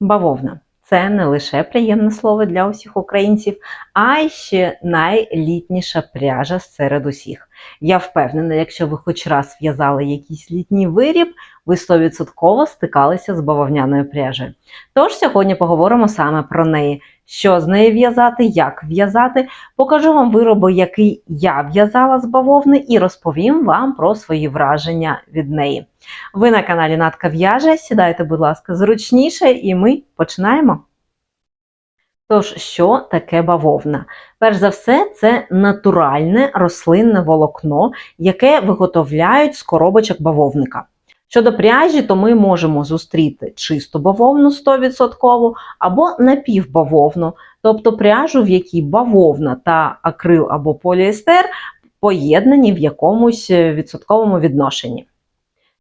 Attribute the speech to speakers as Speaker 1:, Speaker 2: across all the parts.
Speaker 1: Бавовна це не лише приємне слово для усіх українців, а й ще найлітніша пряжа серед усіх. Я впевнена, якщо ви хоч раз в'язали якийсь літній виріб, ви 100% стикалися з бавовняною пряжею. Тож сьогодні поговоримо саме про неї. Що з нею в'язати, як в'язати, покажу вам вироби, який я в'язала з бавовни, і розповім вам про свої враження від неї. Ви на каналі Натка В'яже. Сідайте, будь ласка, зручніше, і ми починаємо. Тож, що таке бавовна? Перш за все, це натуральне рослинне волокно, яке виготовляють з коробочок бавовника. Щодо пряжі, то ми можемо зустріти чисту бавовну 100% або напівбавовну, тобто пряжу, в якій бавовна та акрил або поліестер поєднані в якомусь відсотковому відношенні.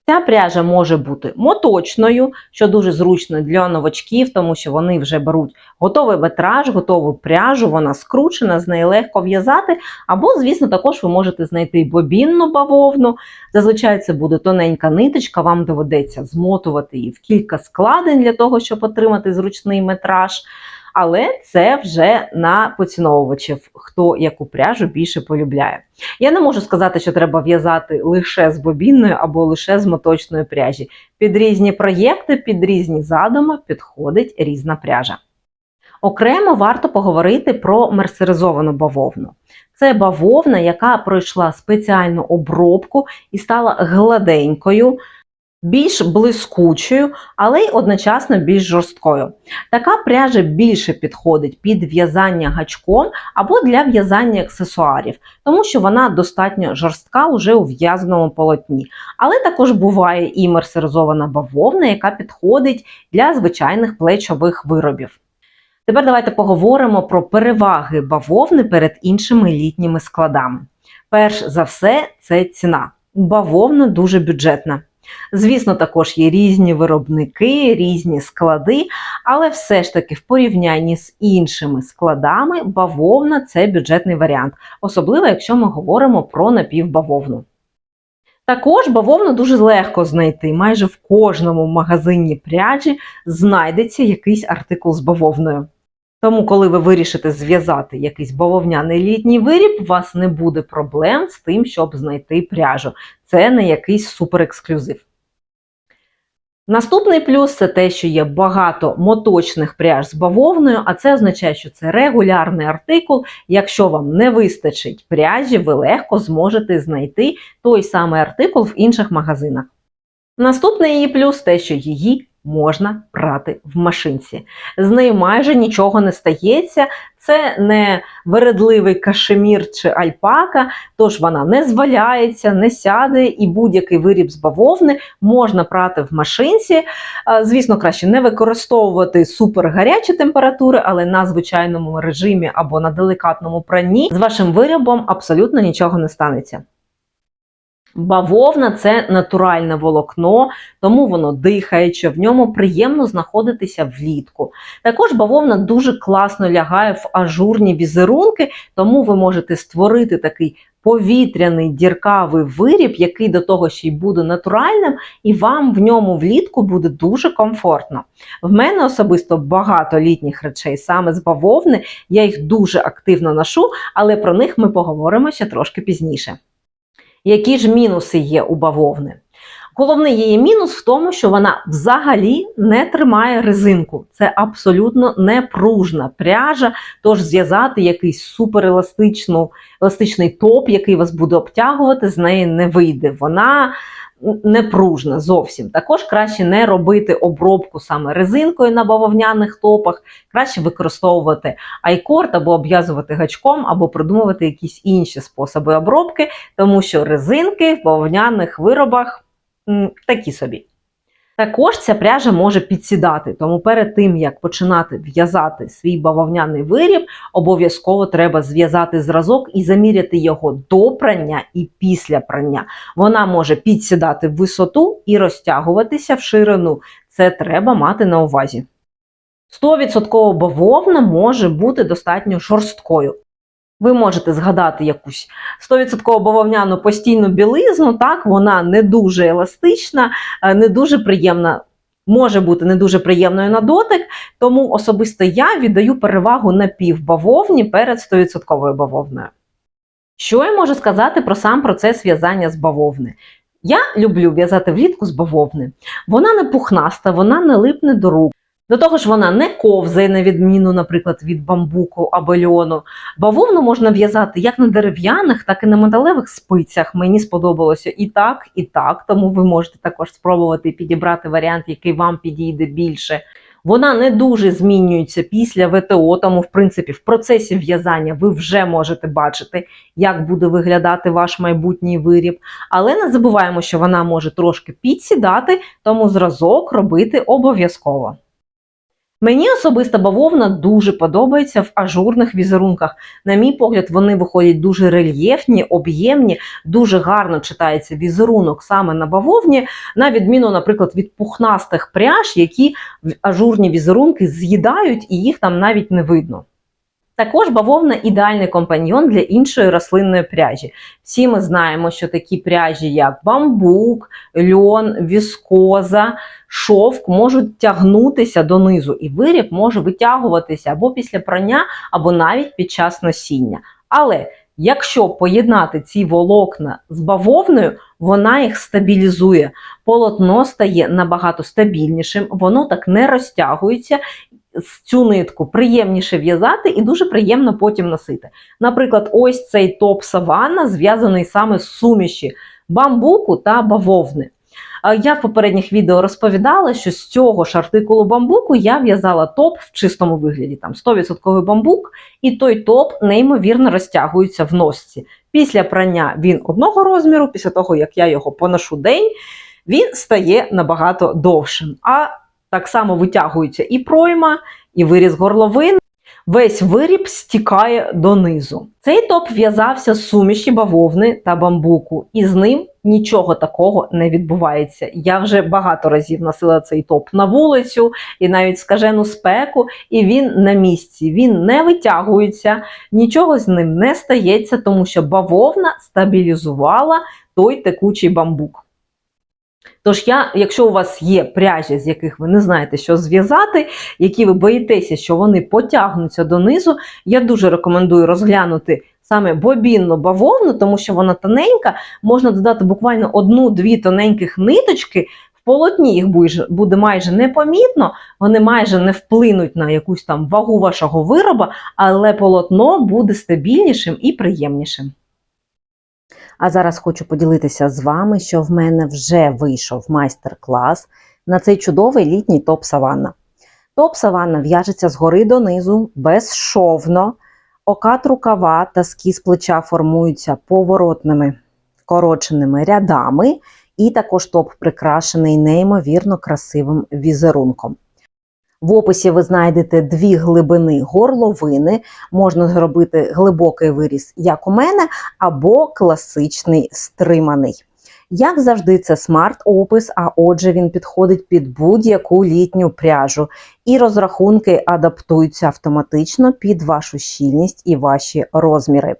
Speaker 1: Ця пряжа може бути моточною, що дуже зручно для новачків, тому що вони вже беруть готовий метраж, готову пряжу, вона скручена, з неї легко в'язати. Або, звісно, також ви можете знайти бобінну бавовну. Зазвичай це буде тоненька ниточка, вам доведеться змотувати її в кілька складень для того, щоб отримати зручний метраж. Але це вже на поціновувачів, хто яку пряжу більше полюбляє. Я не можу сказати, що треба в'язати лише з бобінною або лише з моточної пряжі. Під різні проєкти, під різні задуми підходить різна пряжа. Окремо варто поговорити про мерсеризовану бавовну. Це бавовна, яка пройшла спеціальну обробку і стала гладенькою, більш блискучою, але й одночасно більш жорсткою. Така пряжа більше підходить під в'язання гачком або для в'язання аксесуарів, тому що вона достатньо жорстка уже у в'язаному полотні. Але також буває і мерсеризована бавовна, яка підходить для звичайних плечових виробів. Тепер давайте поговоримо про переваги бавовни перед іншими літніми складами. Перш за все, це ціна. Бавовна дуже бюджетна. Звісно, також є різні виробники, різні склади, але все ж таки в порівнянні з іншими складами бавовна це бюджетний варіант, особливо якщо ми говоримо про напівбавовну. Також бавовну дуже легко знайти. Майже в кожному магазині пряжі знайдеться якийсь артикул з бавовною. Тому, коли ви вирішите зв'язати якийсь бавовняний літній виріб, у вас не буде проблем з тим, щоб знайти пряжу. Це не якийсь суперексклюзив. Наступний плюс це те, що є багато моточних пряж з бавовною, а це означає, що це регулярний артикул. Якщо вам не вистачить пряжі, ви легко зможете знайти той самий артикул в інших магазинах. Наступний її плюс те, що її можна прати в машинці. З нею майже нічого не стається. Це не вередливий кашемір чи альпака, тож вона не зваляється, не сяде, і будь-який виріб з бавовни можна прати в машинці. Звісно, краще не використовувати супергарячі температури, але на звичайному режимі або на делікатному пранні з вашим виробом абсолютно нічого не станеться. Бавовна це натуральне волокно, тому воно дихаюче, в ньому приємно знаходитися влітку. Також бавовна дуже класно лягає в ажурні візерунки, тому ви можете створити такий повітряний діркавий виріб, який до того ще й буде натуральним, і вам в ньому влітку буде дуже комфортно. В мене особисто багато літніх речей саме з бавовни, я їх дуже активно ношу, але про них ми поговоримо ще трошки пізніше. Які ж мінуси є у бавовни? Головний її мінус в тому, що вона взагалі не тримає резинку. Це абсолютно непружна пряжа, тож зв'язати якийсь супереластичний топ, який вас буде обтягувати, з неї не вийде. Вона не пружна зовсім. Також краще не робити обробку саме резинкою на бавовняних топах, краще використовувати айкорд або обв'язувати гачком, або придумувати якісь інші способи обробки, тому що резинки в бавовняних виробах такі собі. Також ця пряжа може підсідати, тому перед тим, як починати в'язати свій бавовняний виріб, обов'язково треба зв'язати зразок і заміряти його до прання і після прання. Вона може підсідати в висоту і розтягуватися в ширину. Це треба мати на увазі. 100% бавовна може бути достатньо жорсткою. Ви можете згадати якусь 100% бавовняну постійну білизну, так, вона не дуже еластична, е, не дуже приємна може бути не дуже приємною на дотик, тому особисто я віддаю перевагу напівбавовні перед 100% бавовною. Що я можу сказати про сам процес в'язання з бавовни? Я люблю в'язати влітку з бавовни. Вона не пухнаста, вона не липне до рук. До того ж, вона не ковзає, на відміну, наприклад, від бамбуку або льону. Бавовну можна в'язати як на дерев'яних, так і на металевих спицях. Мені сподобалося і так, і так. Тому ви можете також спробувати підібрати варіант, який вам підійде більше. Вона не дуже змінюється після ВТО, тому в принципі в процесі в'язання ви вже можете бачити, як буде виглядати ваш майбутній виріб. Але не забуваємо, що вона може трошки підсідати, тому зразок робити обов'язково. Мені особисто бавовна дуже подобається в ажурних візерунках. На мій погляд, вони виходять дуже рельєфні, об'ємні, дуже гарно читається візерунок саме на бавовні, на відміну, наприклад, від пухнастих пряж, які ажурні візерунки з'їдають і їх там навіть не видно. Також бавовна ідеальний компаньйон для іншої рослинної пряжі. Всі ми знаємо, що такі пряжі, як бамбук, льон, віскоза, шовк, можуть тягнутися донизу, і виріб може витягуватися або після прання, або навіть під час носіння. Але якщо поєднати ці волокна з бавовною, вона їх стабілізує. Полотно стає набагато стабільнішим, воно так не розтягується цю нитку приємніше в'язати і дуже приємно потім носити. Наприклад, ось цей топ саванна зв'язаний саме з суміші бамбуку та бавовни. Я в попередніх відео розповідала, що з цього ж артикулу бамбуку я в'язала топ в чистому вигляді, там 100% бамбук, і той топ неймовірно розтягується в носці. Після прання він одного розміру, після того, як я його поношу день, він стає набагато довшим. А так само витягується і пройма, і виріз горловин. Весь виріб стікає донизу. Цей топ в'язався з суміші бавовни та бамбуку, і з ним нічого такого не відбувається. Я вже багато разів носила цей топ на вулицю і навіть скажену спеку, і він на місці. Він не витягується, нічого з ним не стається, тому що бавовна стабілізувала той текучий бамбук. Тож, я, якщо у вас є пряжі, з яких ви не знаєте, що зв'язати, які ви боїтеся, що вони потягнуться донизу, я дуже рекомендую розглянути саме бобінну бавовну, тому що вона тоненька, можна додати буквально одну-дві тоненьких ниточки. В полотні їх буде майже непомітно, вони майже не вплинуть на якусь там вагу вашого вироба, але полотно буде стабільнішим і приємнішим. А зараз хочу поділитися з вами, що в мене вже вийшов майстер-клас на цей чудовий літній топ саванна. Топ саванна в'яжеться згори донизу, безшовно, окат рукава та скіз плеча формуються поворотними короченими рядами, і також топ прикрашений неймовірно красивим візерунком. В описі ви знайдете дві глибини горловини, можна зробити глибокий виріз, як у мене, або класичний стриманий. Як завжди, це смарт-опис, а отже, він підходить під будь-яку літню пряжу, і розрахунки адаптуються автоматично під вашу щільність і ваші розміри.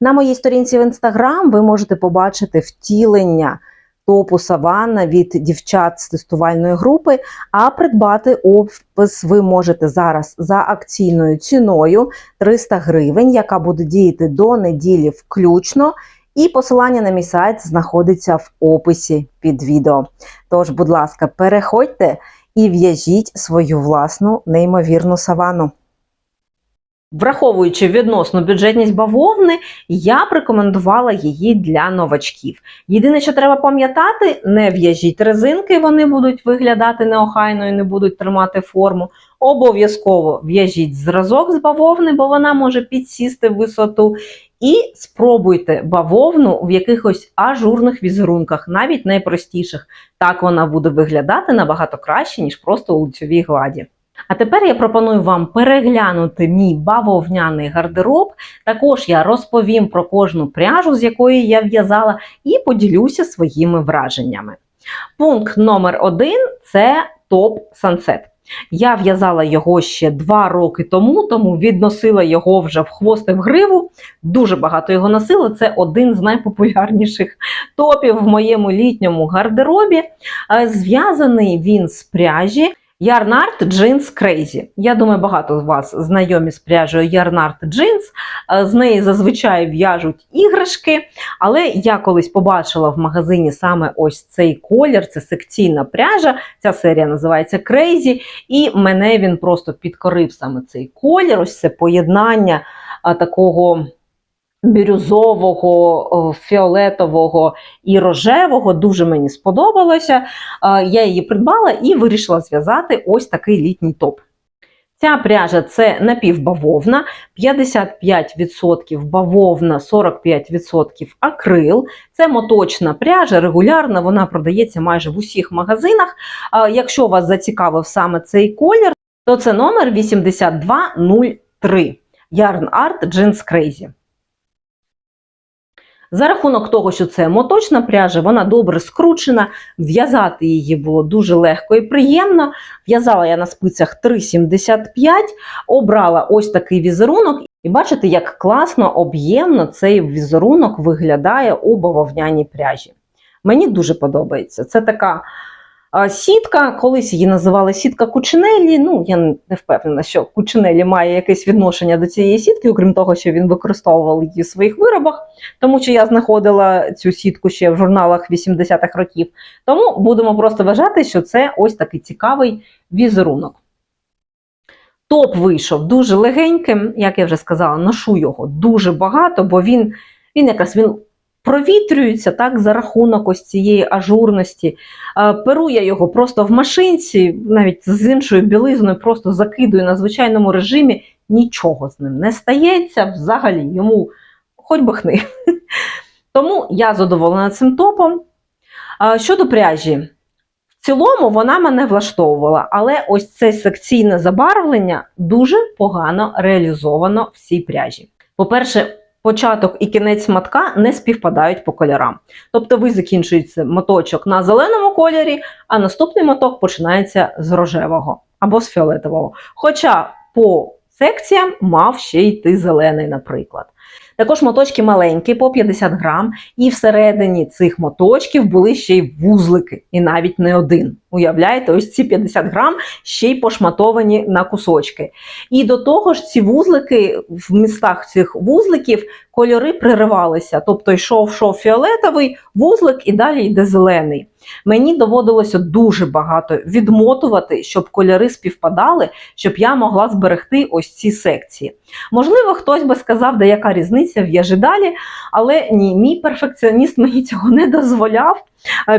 Speaker 1: На моїй сторінці в інстаграм ви можете побачити втілення топу Саванна від дівчат з тестувальної групи. А придбати опис ви можете зараз за акційною ціною 300 гривень, яка буде діяти до неділі включно. І посилання на мій сайт знаходиться в описі під відео. Тож, будь ласка, переходьте і в'яжіть свою власну неймовірну савану. Враховуючи відносну бюджетність бавовни, я б рекомендувала її для новачків. Єдине, що треба пам'ятати, не в'яжіть резинки, вони будуть виглядати неохайно і не будуть тримати форму. Обов'язково в'яжіть зразок з бавовни, бо вона може підсісти в висоту. І спробуйте бавовну в якихось ажурних візерунках, навіть найпростіших. Так вона буде виглядати набагато краще, ніж просто у лицьовій гладі. А тепер я пропоную вам переглянути мій бавовняний гардероб. Також я розповім про кожну пряжу, з якої я в'язала, і поділюся своїми враженнями. Пункт номер один це топ Sunset. Я в'язала його ще два роки тому, тому відносила його вже в хвост і в гриву. Дуже багато його носила. Це один з найпопулярніших топів в моєму літньому гардеробі. Е, Зв'язаний він з пряжі. Art Jeans Crazy. Я думаю, багато з вас знайомі з пряжею Art Jeans. Е, З неї зазвичай в'яжуть іграшки, але я колись побачила в магазині саме ось цей колір, це секційна пряжа. Ця серія називається Crazy, і мене він просто підкорив саме цей колір, ось це поєднання такого бірюзового, фіолетового і рожевого. Дуже мені сподобалося. Я її придбала і вирішила зв'язати ось такий літній топ. Ця пряжа це напівбавовна, 55% бавовна, 45% акрил. Це моточна пряжа, регулярна, вона продається майже в усіх магазинах. Якщо вас зацікавив саме цей колір, то це номер 8203 Yarn Art Jeans Crazy. За рахунок того, що це моточна пряжа, вона добре скручена, в'язати її було дуже легко і приємно. В'язала я на спицях 3,75, обрала ось такий візерунок. І бачите, як класно, об'ємно цей візерунок виглядає у бавовняній пряжі. Мені дуже подобається. Це така сітка, колись її називали сітка Кучинелі. Ну, я не впевнена, що Кучинелі має якесь відношення до цієї сітки, окрім того, що він використовував її в своїх виробах, тому що я знаходила цю сітку ще в журналах 80-х років. Тому будемо просто вважати, що це ось такий цікавий візерунок. Топ вийшов дуже легеньким, як я вже сказала, ношу його дуже багато, бо він, він якраз він провітрюється так за рахунок ось цієї ажурності. Е, Перу я його просто в машинці, навіть з іншою білизною, просто закидую на звичайному режимі. Нічого з ним не стається взагалі йому хоч би хни. Тому я задоволена цим топом. Щодо пряжі, в цілому вона мене влаштовувала, але ось це секційне забарвлення дуже погано реалізовано в цій пряжі. По-перше, початок і кінець матка не співпадають по кольорам. Тобто ви закінчуєте моточок на зеленому кольорі, а наступний моток починається з рожевого або з фіолетового. Хоча по секціям мав ще йти зелений, наприклад. Також моточки маленькі, по 50 грам, і всередині цих моточків були ще й вузлики, і навіть не один. Уявляєте, ось ці 50 грам ще й пошматовані на кусочки. І до того ж, ці вузлики в містах цих вузликів кольори приривалися. Тобто йшов йшов фіолетовий вузлик і далі йде зелений. Мені доводилося дуже багато відмотувати, щоб кольори співпадали, щоб я могла зберегти ось ці секції. Можливо, хтось би сказав, де яка різниця в'яжи далі, але ні, мій перфекціоніст мені цього не дозволяв.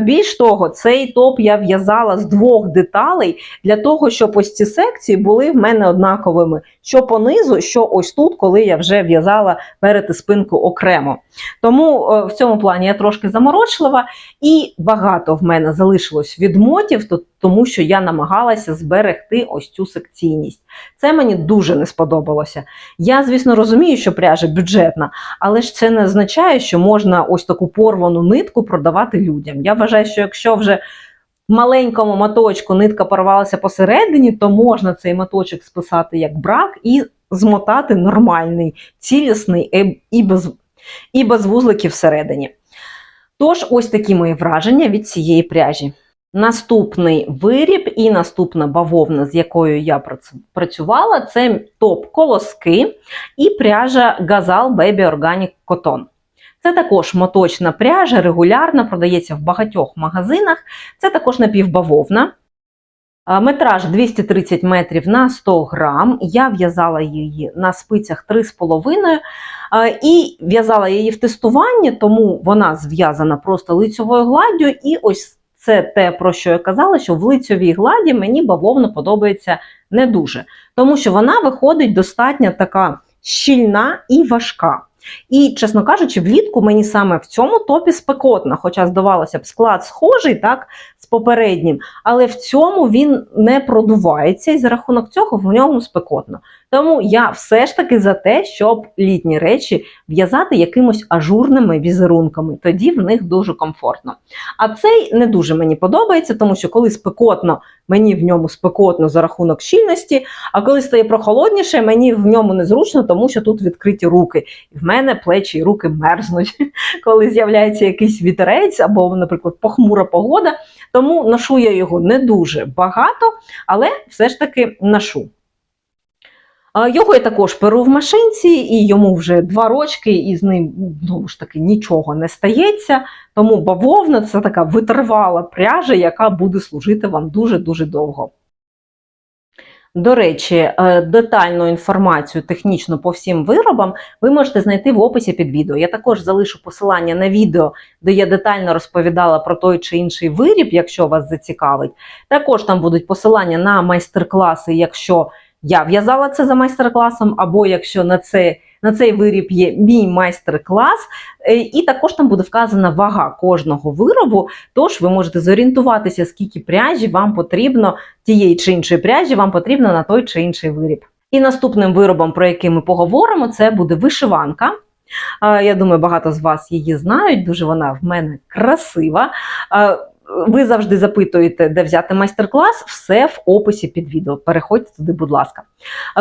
Speaker 1: Більш того, цей топ я в'язала з двох деталей для того, щоб ось ці секції були в мене однаковими. Що понизу, що ось тут, коли я вже в'язала перед і спинку окремо. Тому е, в цьому плані я трошки заморочлива, і багато в мене залишилось відмотів, то- тому що я намагалася зберегти ось цю секційність. Це мені дуже не сподобалося. Я, звісно, розумію, що пряжа бюджетна, але ж це не означає, що можна ось таку порвану нитку продавати людям. Я вважаю, що якщо вже в маленькому моточку нитка порвалася посередині, то можна цей моточок списати як брак і змотати нормальний, цілісний і без, і без вузликів всередині. Тож, ось такі мої враження від цієї пряжі. Наступний виріб і наступна бавовна, з якою я працювала, це топ колоски і пряжа Gazal Baby Organic Cotton. Це також моточна пряжа, регулярна, продається в багатьох магазинах. Це також напівбавовна. Метраж 230 метрів на 100 грам. Я в'язала її на спицях 3,5 і в'язала її в тестуванні, тому вона зв'язана просто лицьовою гладдю. І ось це те, про що я казала, що в лицьовій гладі мені бавовна подобається не дуже, тому що вона виходить достатньо така щільна і важка. І, чесно кажучи, влітку мені саме в цьому топі спекотно, хоча здавалося б, склад схожий, так, з попереднім, але в цьому він не продувається, і за рахунок цього в ньому спекотно. Тому я все ж таки за те, щоб літні речі в'язати якимось ажурними візерунками. Тоді в них дуже комфортно. А цей не дуже мені подобається, тому що коли спекотно, мені в ньому спекотно за рахунок щільності, а коли стає прохолодніше, мені в ньому незручно, тому що тут відкриті руки. І в мене плечі і руки мерзнуть, коли з'являється якийсь вітерець або, наприклад, похмура погода. Тому ношу я його не дуже багато, але все ж таки ношу. Його я також перу в машинці, і йому вже два рочки, і з ним знову ж таки нічого не стається. Тому бавовна це така витривала пряжа, яка буде служити вам дуже-дуже довго. До речі, е, детальну інформацію технічно по всім виробам ви можете знайти в описі під відео. Я також залишу посилання на відео, де я детально розповідала про той чи інший виріб, якщо вас зацікавить. Також там будуть посилання на майстер-класи, якщо я в'язала це за майстер-класом, або якщо на це, на цей виріб є мій майстер-клас, Е, і також там буде вказана вага кожного виробу. Тож ви можете зорієнтуватися, скільки пряжі вам потрібно, тієї чи іншої пряжі вам потрібно на той чи інший виріб. І наступним виробом, про який ми поговоримо, це буде вишиванка. Е, Я думаю, багато з вас її знають. Дуже вона в мене красива. Ви завжди запитуєте, де взяти майстер-клас, все в описі під відео. Переходьте туди, будь ласка.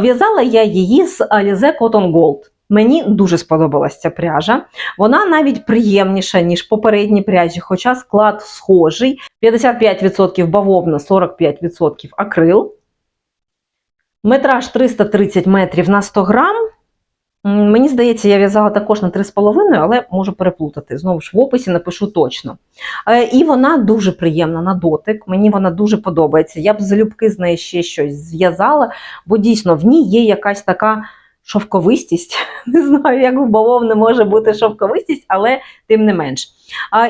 Speaker 1: В'язала я її з Alize Cotton Gold. Мені дуже сподобалася ця пряжа. Вона навіть приємніша, ніж попередні пряжі, хоча склад схожий: 55% бавовна, 45% акрил. Метраж 330 метрів на 100 грам. Мені здається, я в'язала також на 3,5, але можу переплутати. Знову ж в описі напишу точно. Е, І вона дуже приємна на дотик. Мені вона дуже подобається. Я б залюбки з неї ще щось зв'язала, бо дійсно в ній є якась така шовковистість. Не знаю, як в бавовни може бути шовковистість, але тим не менш.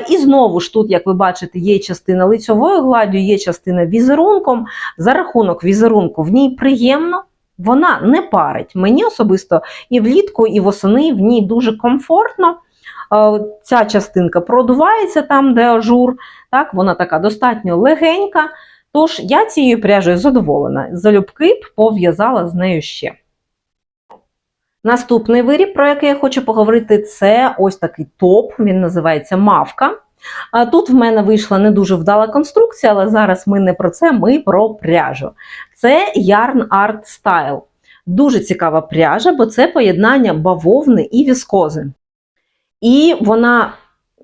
Speaker 1: І знову ж тут, як ви бачите, є частина лицьовою гладдю, є частина візерунком. За рахунок візерунку в ній приємно. Вона не парить. Мені особисто і влітку, і восени в ній дуже комфортно. Е, Ця частинка продувається там, де ажур. Так, вона така достатньо легенька. Тож я цією пряжею задоволена. Залюбки б пов'язала з нею ще. Наступний виріб, про який я хочу поговорити, це ось такий топ. Він називається Мавка. А Тут в мене вийшла не дуже вдала конструкція, але зараз ми не про це, ми про пряжу. Це Yarn Art Style. Дуже цікава пряжа, бо це поєднання бавовни і віскози. І вона,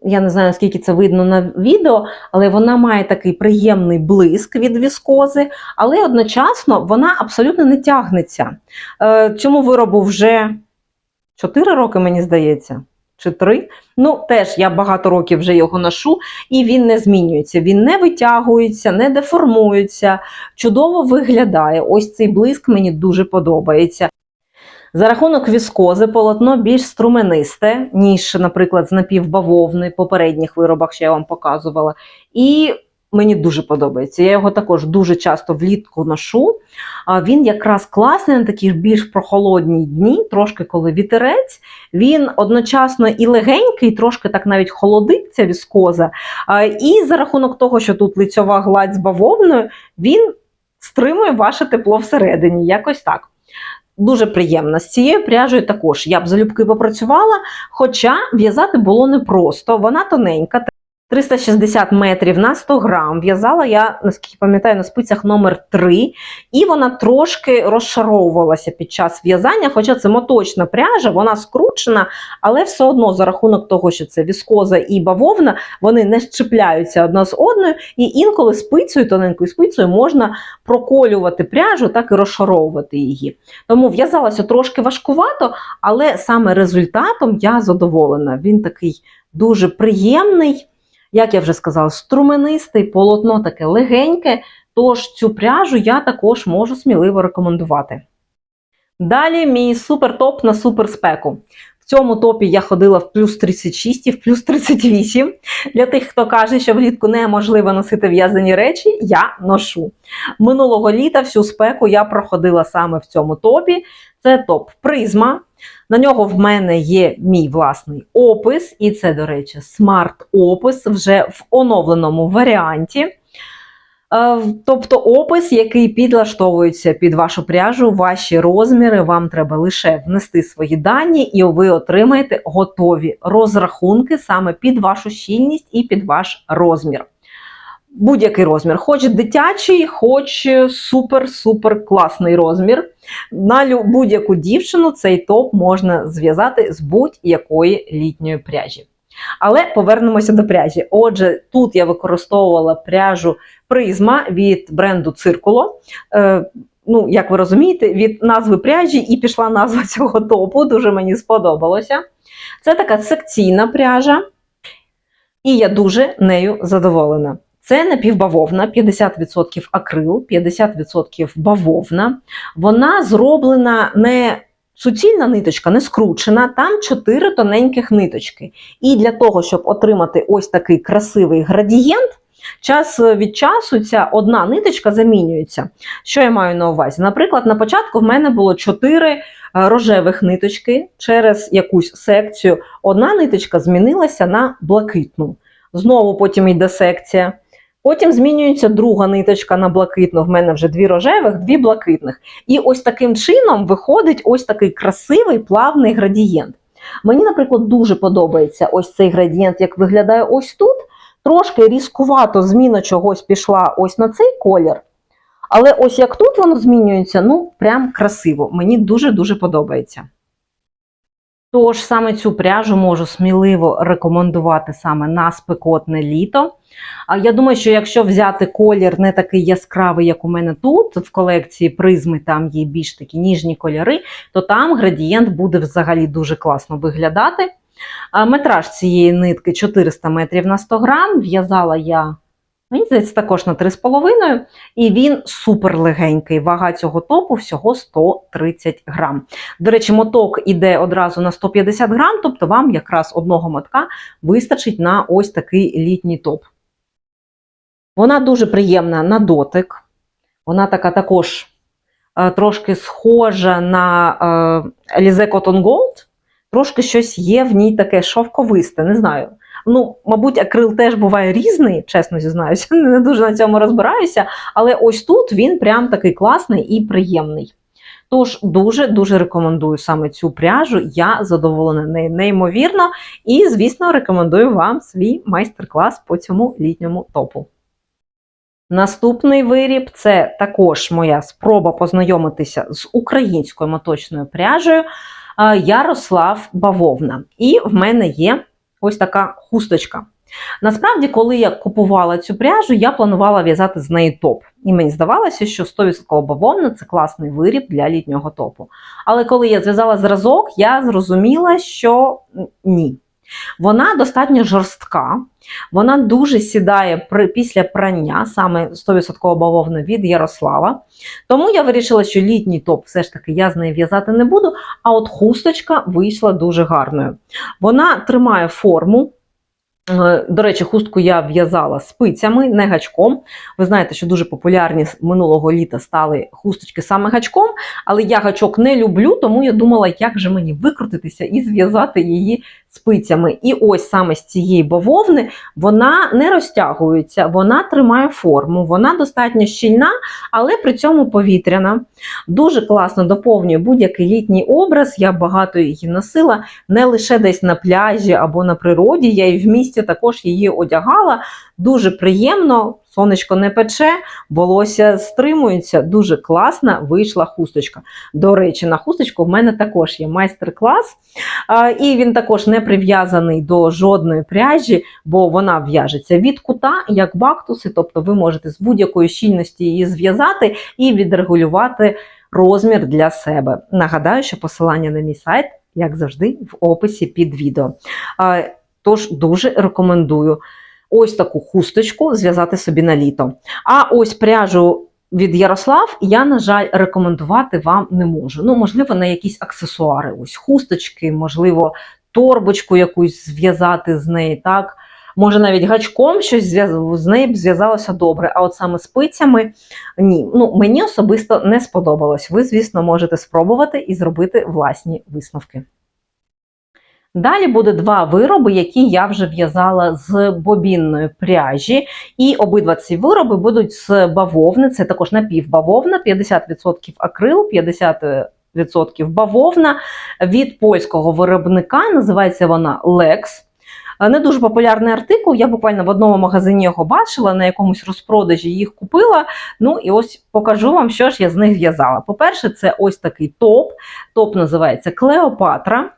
Speaker 1: я не знаю, скільки це видно на відео, але вона має такий приємний блиск від віскози, але одночасно вона абсолютно не тягнеться. Е, Цьому виробу вже 4 роки, мені здається. Чи три. Ну, теж я багато років вже його ношу, і він не змінюється. Він не витягується, не деформується, чудово виглядає. Ось цей блиск мені дуже подобається. За рахунок віскози полотно більш струменисте, ніж, наприклад, з напівбавовни, попередніх виробах, що я вам показувала. І мені дуже подобається. Я його також дуже часто влітку ношу. Він якраз класний на такі більш прохолодні дні, трошки коли вітерець. Він одночасно і легенький, трошки так навіть холодить ця віскоза. І за рахунок того, що тут лицьова гладь з бавовною, він стримує ваше тепло всередині. Якось так. Дуже приємно. З цією пряжею також я б залюбки попрацювала, хоча в'язати було непросто. Вона тоненька, 360 метрів на 100 грам. В'язала я, наскільки пам'ятаю, на спицях номер 3 і вона трошки розшаровувалася під час в'язання, хоча це моточна пряжа, вона скручена, але все одно за рахунок того, що це віскоза і бавовна, вони не щепляються одна з одною, і інколи спицею, тоненькою спицею можна проколювати пряжу, так і розшаровувати її. Тому в'язалася трошки важкувато, але саме результатом я задоволена. Він такий дуже приємний. Як я вже сказала, струменистий, полотно таке легеньке, тож цю пряжу я також можу сміливо рекомендувати. Далі мій супер топ на суперспеку. В цьому топі я ходила в плюс 36 і в плюс 38. Для тих, хто каже, що влітку неможливо носити в'язані речі, я ношу. Минулого літа всю спеку я проходила саме в цьому топі. Це топ призма. На нього в мене є мій власний опис, і це, до речі, смарт-опис вже в оновленому варіанті. Е, Тобто опис, який підлаштовується під вашу пряжу, ваші розміри, вам треба лише внести свої дані, і ви отримаєте готові розрахунки саме під вашу щільність і під ваш розмір. Будь-який розмір, хоч дитячий, хоч супер-супер класний розмір. На будь-яку дівчину цей топ можна зв'язати з будь-якої літньої пряжі. Але повернемося до пряжі. Отже, тут я використовувала пряжу призма від бренду Циркуло. Е, ну, як ви розумієте, від назви пряжі і пішла назва цього топу. Дуже мені сподобалося. Це така секційна пряжа, і я дуже нею задоволена. Це напівбавовна, 50% акрил, 50% бавовна. Вона зроблена не суцільна ниточка, не скручена, там 4 тоненьких ниточки. І для того, щоб отримати ось такий красивий градієнт, час від часу ця одна ниточка замінюється. Що я маю на увазі? Наприклад, на початку в мене було 4 рожевих ниточки через якусь секцію. Одна ниточка змінилася на блакитну. Знову потім йде секція. Потім змінюється друга ниточка на блакитну. В мене вже дві рожевих, дві блакитних. І ось таким чином виходить ось такий красивий плавний градієнт. Мені, наприклад, дуже подобається ось цей градієнт, як виглядає ось тут. Трошки різкувато зміна чогось пішла ось на цей колір. Але ось як тут воно змінюється, ну прям красиво. Мені дуже-дуже подобається. Тож саме цю пряжу можу сміливо рекомендувати саме на спекотне літо. А я думаю, що якщо взяти колір не такий яскравий, як у мене тут, в колекції призми там є більш такі ніжні кольори, то там градієнт буде взагалі дуже класно виглядати. Метраж цієї нитки 400 метрів на 100 грам. В'язала я, мені здається, також на 3,5, і він супер легенький. Вага цього топу всього 130 грам. До речі, моток іде одразу на 150 грам, тобто вам якраз одного мотка вистачить на ось такий літній топ. Вона дуже приємна на дотик. Вона така також е, трошки схожа на е, Alize Cotton Gold. Трошки щось є в ній таке шовковисте, не знаю. Ну, мабуть, акрил теж буває різний, чесно зізнаюся, не дуже на цьому розбираюся. Але ось тут він прям такий класний і приємний. Тож дуже-дуже рекомендую саме цю пряжу. Я задоволена нею неймовірно. І, звісно, рекомендую вам свій майстер-клас по цьому літньому топу. Наступний виріб це також моя спроба познайомитися з українською моточною пряжею Ярослав Бавовна. І в мене є ось така хусточка. Насправді, коли я купувала цю пряжу, я планувала в'язати з неї топ. І мені здавалося, що 100% бавовна це класний виріб для літнього топу. Але коли я зв'язала зразок, я зрозуміла, що ні. Вона достатньо жорстка, вона дуже сідає при, після прання, саме 100% бавовна від Ярослава. Тому я вирішила, що літній топ все ж таки я з нею в'язати не буду, а от хусточка вийшла дуже гарною. Вона тримає форму. Е, До речі, хустку я в'язала спицями, не гачком. Ви знаєте, що дуже популярні минулого літа стали хусточки саме гачком, але я гачок не люблю, тому я думала, як же мені викрутитися і зв'язати її спицями. І ось саме з цієї бавовни вона не розтягується, вона тримає форму, вона достатньо щільна, але при цьому повітряна. Дуже класно доповнює будь-який літній образ. Я багато її носила не лише десь на пляжі або на природі. Я і в місті також її одягала. Дуже приємно, сонечко не пече, волосся стримується. Дуже класна вийшла хусточка. До речі, на хусточку в мене також є майстер-клас, і він також не прив'язаний до жодної пряжі, бо вона в'яжеться від кута, як бактуси, тобто ви можете з будь-якої щільності її зв'язати і відрегулювати розмір для себе. Нагадаю, що посилання на мій сайт, як завжди, в описі під відео. Тож дуже рекомендую ось таку хусточку зв'язати собі на літо. А ось пряжу від Ярослав я, на жаль, рекомендувати вам не можу. Ну, можливо, на якісь аксесуари, ось хусточки, можливо, торбочку якусь зв'язати з неї, так. Може, навіть гачком щось з неї б зв'язалося добре, а от саме спицями ні. Ну, мені особисто не сподобалось. Ви, звісно, можете спробувати і зробити власні висновки. Далі буде два вироби, які я вже в'язала з бобінної пряжі. І обидва ці вироби будуть з бавовни. Це також напівбавовна, 50% акрил, 50% бавовна від польського виробника. Називається вона Lex. Не дуже популярний артикул. Я буквально в одному магазині його бачила, на якомусь розпродажі їх купила. Ну і ось покажу вам, що ж я з них в'язала. По-перше, це ось такий топ. Топ називається Клеопатра.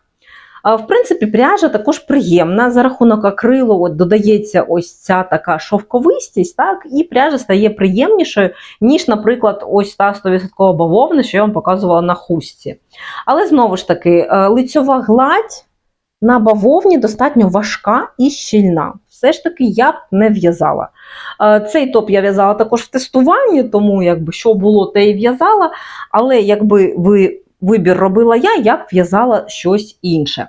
Speaker 1: В принципі, пряжа також приємна. За рахунок акрилу от додається ось ця така шовковистість, так, і пряжа стає приємнішою, ніж, наприклад, ось та 100% бавовна, що я вам показувала на хустці. Але знову ж таки, е, лицьова гладь на бавовні достатньо важка і щільна. Все ж таки, я б не в'язала. Е, Цей топ я в'язала також в тестуванні, тому якби що було, те і в'язала. Але якби ви вибір робила я, я б в'язала щось інше.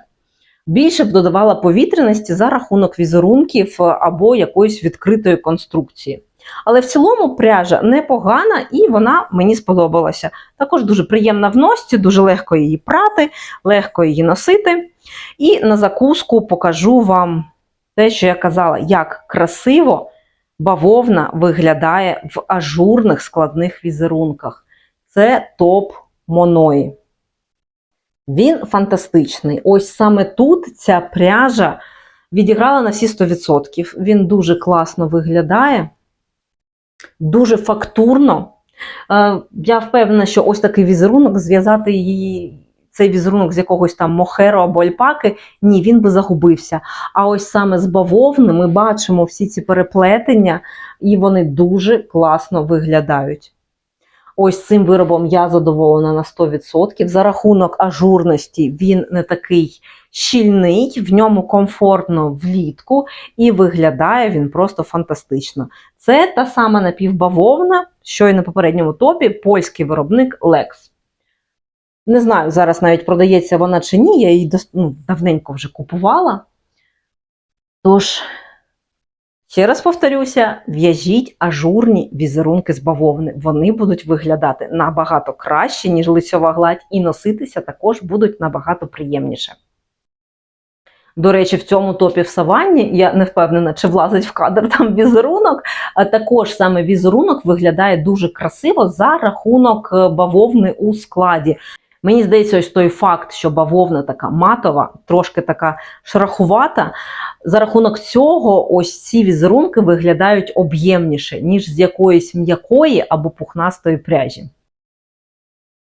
Speaker 1: Більше б додавала повітряності за рахунок візерунків е, або якоїсь відкритої конструкції. Але в цілому пряжа непогана і вона мені сподобалася. Також дуже приємна в носці, дуже легко її прати, легко її носити. І на закуску покажу вам те, що я казала, як красиво бавовна виглядає в ажурних складних візерунках. Це топ Моної. Він фантастичний. Ось саме тут ця пряжа відіграла на всі 100%. Він дуже класно виглядає, дуже фактурно. Е, Я впевнена, що ось такий візерунок зв'язати її. Цей візерунок з якогось там мохеру або альпаки, ні, він би загубився. А ось саме з бавовни ми бачимо всі ці переплетення, і вони дуже класно виглядають. Ось цим виробом я задоволена на 100%. За рахунок ажурності він не такий щільний, в ньому комфортно влітку і виглядає він просто фантастично. Це та сама напівбавовна, що і на попередньому топі, польський виробник Lex. Не знаю, зараз навіть продається вона чи ні, я її ну, давненько вже купувала. Тож, Ще раз повторюся: в'яжіть ажурні візерунки з бавовни. Вони будуть виглядати набагато краще, ніж лицьова гладь, і носитися також будуть набагато приємніше. До речі, в цьому топі в саванні, я не впевнена, чи влазить в кадр там візерунок, а також саме візерунок виглядає дуже красиво за рахунок е, бавовни у складі. Мені здається, ось той факт, що бавовна така матова, трошки така шрахувата. За рахунок цього, ось ці візерунки виглядають об'ємніше, ніж з якоїсь м'якої або пухнастої пряжі.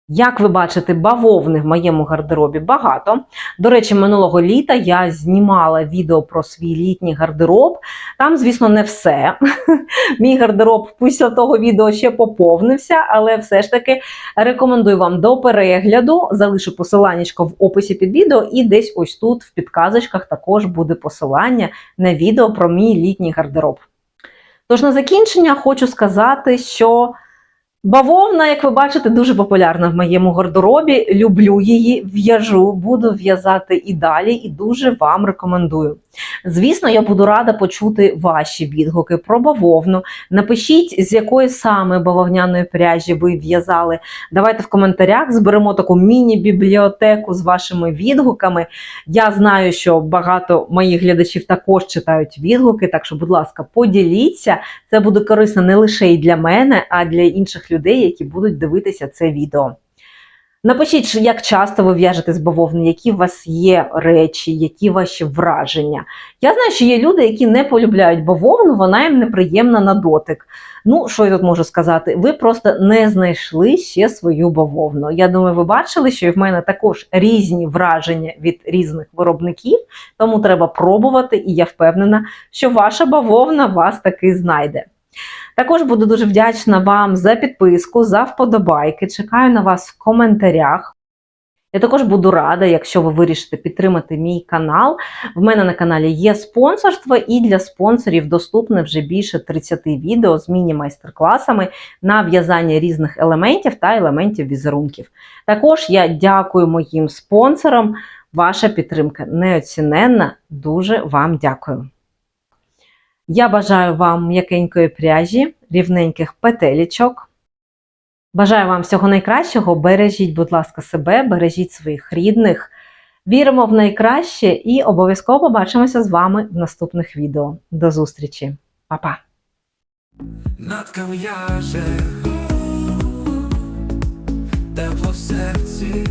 Speaker 1: Як ви бачите, бавовни в моєму гардеробі багато. До речі, минулого літа я знімала відео про свій літній гардероб. Там, звісно, не все. Мій гардероб після того відео ще поповнився, але все ж таки рекомендую вам до перегляду. Залишу посилання в описі під відео, і десь ось тут, в підказочках, також буде посилання на відео про мій літній гардероб. Тож на закінчення хочу сказати, що. Бавовна, як ви бачите, дуже популярна в моєму гардеробі. Люблю її, в'яжу, буду в'язати і далі, і дуже вам рекомендую. Звісно, я буду рада почути ваші відгуки про бавовну. Напишіть, з якої саме бавовняної пряжі ви в'язали. Давайте в коментарях зберемо таку міні-бібліотеку з вашими відгуками. Я знаю, що багато моїх глядачів також читають відгуки, так що, будь ласка, поділіться. Це буде корисно не лише і для мене, а для інших людей, які будуть дивитися це відео. Напишіть, як часто ви в'яжете з бавовни, які у вас є речі, які ваші враження. Я знаю, що є люди, які не полюбляють бавовну, вона їм неприємна на дотик. Ну, що я тут можу сказати? Ви просто не знайшли ще свою бавовну. Я думаю, ви бачили, що і в мене також різні враження від різних виробників, тому треба пробувати, і я впевнена, що ваша бавовна вас таки знайде. Також буду дуже вдячна вам за підписку, за вподобайки. Чекаю на вас в коментарях. Я також буду рада, якщо ви вирішите підтримати мій канал. В мене на каналі є спонсорство, і для спонсорів доступне вже більше 30 відео з міні-майстер-класами на в'язання різних елементів та елементів візерунків. Також я дякую моїм спонсорам. Ваша підтримка неоціненна. Дуже вам дякую. Я бажаю вам м'якенької пряжі, рівненьких петелічок. Бажаю вам всього найкращого. Бережіть, будь ласка, себе, бережіть своїх рідних. Віримо в найкраще і обов'язково побачимося з вами в наступних відео. До зустрічі, Па-па!
Speaker 2: Тепло в серці.